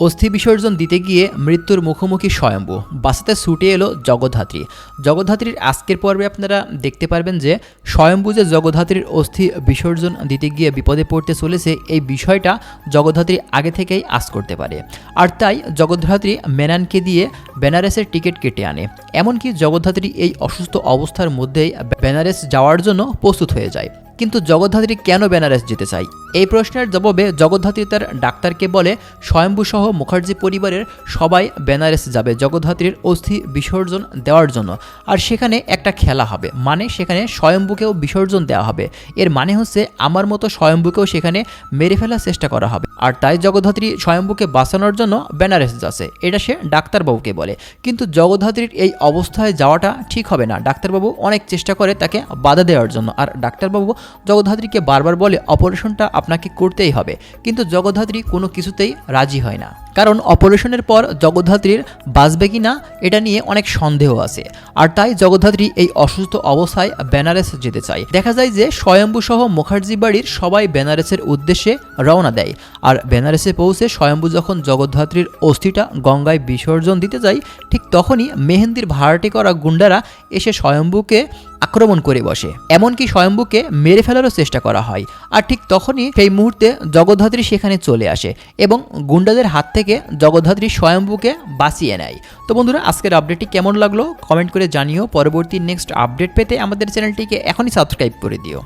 অস্থি বিসর্জন দিতে গিয়ে মৃত্যুর মুখোমুখি স্বয়ম্ভু। বাসাতে ছুটে এলো জগদ্ধাত্রী। জগদ্ধাত্রীর আজকের পর্বে আপনারা দেখতে পারবেন যে, স্বয়ম্ভু যে জগদ্ধাত্রীর অস্থি বিসর্জন দিতে গিয়ে বিপদে পড়তে চলেছে, এই বিষয়টা জগদ্ধাত্রী আগে থেকেই আস করতে পারে। আর তাই জগদ্ধাত্রী মেনানকে দিয়ে বেনারসের টিকিট কেটে আনে। এমনকি জগদ্ধাত্রী এই অসুস্থ অবস্থার মধ্যেই বেনারস যাওয়ার জন্য প্রস্তুত হয়ে যায়। কিন্তু জগদ্ধাত্রী কেন বেনারস যেতে চায়? এই প্রশ্নের জবাবে জগদ্ধাত্রী তার ডাক্তারকে বলে স্বয়ম্ভূসহ মুখার্জি পরিবারের সবাই বেনারস যাবে জগদ্ধাত্রীর অস্থি বিসর্জন দেওয়ার জন্য। আর সেখানে একটা খেলা হবে। মানে সেখানে স্বয়ম্ভূকেও বিসর্জন দেওয়া হবে। এর মানে হচ্ছে আমার মতো স্বয়ম্ভূকেও সেখানে মেরে ফেলার চেষ্টা করা হবে। আর তাই জগদ্ধাত্রী স্বয়ম্ভূকে বাঁচানোর জন্য বেনারস যাচ্ছে। এটা সে ডাক্তারবাবুকে বলে। কিন্তু জগদ্ধাত্রীর এই অবস্থায় যাওয়াটা ঠিক হবে না। ডাক্তারবাবু অনেক চেষ্টা করে তাকে বাধা দেওয়ার জন্য। আর ডাক্তারবাবু জগদ্ধাত্রীকে বারবার বলে, অপারেশনটা আপনাকে করতেই হবে। কিন্তু জগদ্ধাত্রী কোনো কিছুতেই রাজি হয় না। কারণ অপারেশনের পর জগদ্ধাত্রীর বাঁচবে কি না, এটা নিয়ে অনেক সন্দেহ আছে। আর তাই জগদ্ধাত্রী এই অসুস্থ অবস্থায় বেনারস যেতে চায়। দেখা যায় যে স্বয়ম্ভু সহ মুখার্জি বাড়ির সবাই বেনারসের উদ্দেশ্যে রওনা দেয়। আর বেনারসে পৌঁছে স্বয়ম্ভু যখন জগদ্ধাত্রীর অস্থিটা গঙ্গায় বিসর্জন দিতে যায়, ঠিক তখনই মেহেন্দির ভাড়াটি করা গুন্ডারা এসে স্বয়ম্ভুকে আক্রমণ করে বসে। এমনকি স্বয়ম্ভুকে মেরে ফেলারও চেষ্টা করা হয়। আর ঠিক তখনই সেই মুহূর্তে জগদ্ধাত্রী সেখানে চলে আসে এবং গুন্ডাদের হাত থেকে জগদ্ধাত্রী স্বয়ম্ভুকে বাঁচিয়ে নেয়। তো বন্ধুরা, আজকের আপডেটটি কেমন লাগল? কমেন্ট করে জানিও। পরবর্তী নেক্সট আপডেট পেতে আমাদের চ্যানেলটিকে এখনই সাবস্ক্রাইব করে দিও।